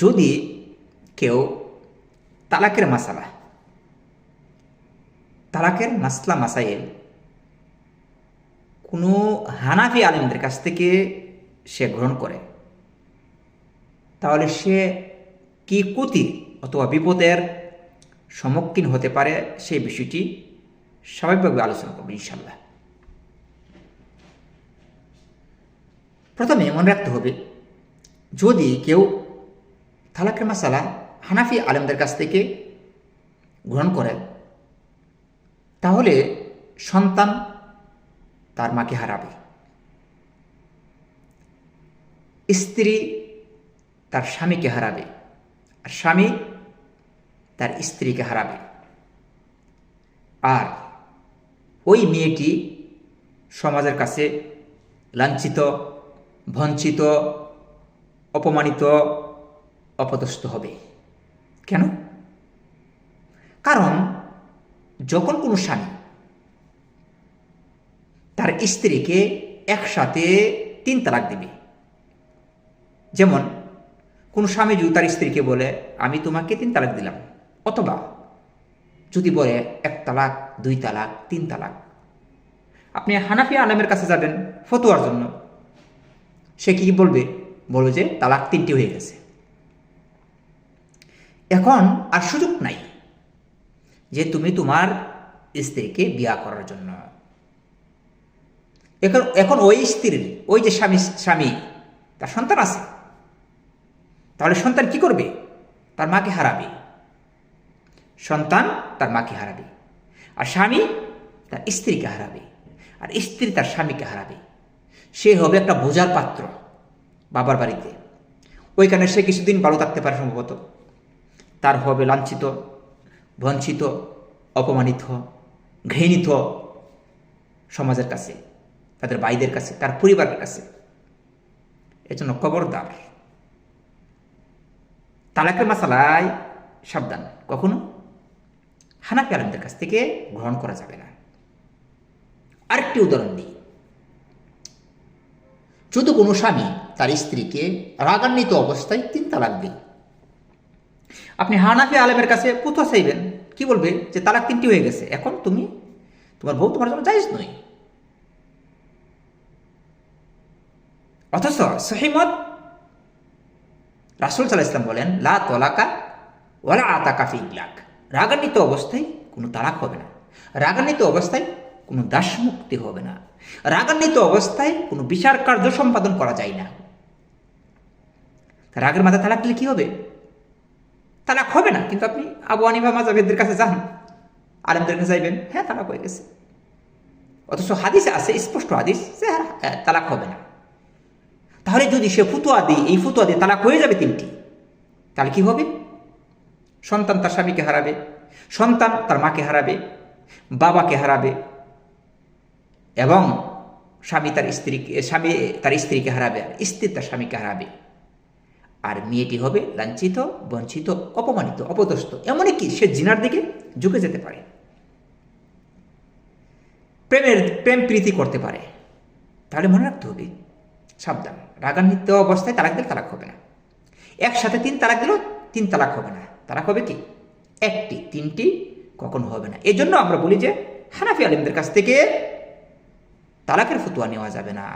যদি কেউ তালাকের মাসালা, তালাকের মাসলা মাসাইল কোনো হানাফি আলেমদের কাছ থেকে সে গ্রহণ করে, তাহলে সে কি কুতির অথবা বিপদের সম্মুখীন হতে পারে সেই বিষয়টি স্বাভাবিকভাবে আলোচনা করব ইনশাল্লাহ প্রথমে মনে রাখতে হবে, যদি কেউ তালাকের মাসালা হানাফি আলেমদের কাছ থেকে গ্রহণ করে। তাহলে সন্তান তার মাকে হারাবে। স্ত্রী তার স্বামীকে হারাবে আর স্বামী তার স্ত্রীকে হারাবে। আর ওই মেয়েটি সমাজের কাছে লাঞ্ছিত বঞ্চিত অপমানিত অপদস্থ হবে। কেন? কারণ যখন কোনো স্বামী তার স্ত্রীকে একসাথে তিন তালাক দিবে, যেমন কোনো স্বামী যদি তার স্ত্রীকে বলে, আমি তোমাকে তিন তালাক দিলাম, অথবা যদি বলে, এক তালাক, দুই তালাক, তিন তালাক। আপনি হানাফি আলমের কাছে যাবেন ফতোয়ার জন্য। সে কি বলবে? বলবে যে তালাক তিনটি হয়ে গেছে। এখন আর সুযোগ নাই যে তুমি তোমার স্ত্রীকে বিয়া করার জন্য। এখন এখন ওই স্ত্রীর, ওই যে স্বামী স্বামী, তার সন্তান আছে। তাহলে সন্তান কি করবে? তার মাকে হারাবে। সন্তান তার মাকে হারাবে। আর স্বামী তার স্ত্রীকে হারাবে। আর স্ত্রী তার স্বামীকে হারাবে। সে হবে একটা বোঝার পাত্র বাবার বাড়িতে। ওইখানে সে কিছুদিন ভালো থাকতে পারে সম্ভবত। তার হবে লাঞ্ছিত, বঞ্চিত, অপমানিত, ঘৃণিত সমাজের কাছে, তাদের ভাইদের কাছে, তার পরিবারের কাছে। এজন্য খবরদার। তালাকের মাসালায় সাবধান। কখনো? হানাফি আলমদের কাছ থেকে গ্রহণ করা যাবে না। আরেকটি উদাহরণ দিই। যদি কোনো স্বামী তার স্ত্রীকে রাগান্বিত অবস্থায় তিন তালাক দিই আপনি হানাফি আলেমের কাছে কোথাও চাইবেন, কি বলবে? যে তালাক তিনটি হয়ে গেছে। এখন তুমি, তোমার বউ তোমার জন্য জায়জ নয়। অথচ সহিমত রাসুল সাল্লাহ ইসলাম বলেন, লা তলাকা ওলা আতা ফি ইলাক রাগান্বিত অবস্থায় কোনো তালাক হবে না। রাগান্বিত অবস্থায় কোনো দাসমুক্তি হবে না। রাগান্বিত অবস্থায় কোনো বিচার কার্য সম্পাদন করা যায় না। রাগের মাথা তালাক দিলে কি হবে? তালাক হবে না, কিন্তু আপনি আবু আনিবা মাজাবেদের কাছে যান। আলেমদের কাছে যাইবেন হ্যাঁ তালাক হয়ে গেছে। অথচ হাদিসে আছে, স্পষ্ট হাদিস যে হ্যাঁ তালাক হবে না। তাহলে যদি সে ফুতুয়া দিই এই ফুতুয়া দিয়ে তালাক হয়ে যাবে তিনটি, তাহলে কি হবে? সন্তান তার স্বামীকে হারাবে, সন্তান তার মাকে হারাবে, বাবাকে হারাবে, এবং স্বামী তার স্ত্রীকে, স্বামী তার স্ত্রীকে হারাবে, স্ত্রী তার স্বামীকে হারাবে। আর মেয়েটি হবে লাঞ্ছিত, বঞ্চিত, অপমানিত, অপদস্থ। এমনই কি সে জিনার দিকে ঝুঁকে যেতে পারে? প্রেমের, প্রেম প্রীতি করতে পারে। তাহলে মনে রাখতে হবে, সাবধান। রাগান্বিত অবস্থায় তালাক দিলে তালাক হবে না। একসাথে তিন তালাক দিলেও তিন তালাক হবে না। তালাক হবে কি? একটি, তিনটি কখনো হবে না। এই জন্য আমরা বলি যে হানাফি আলিমদের কাছ থেকে তালাকের ফতুয়া নেওয়া যাবে না।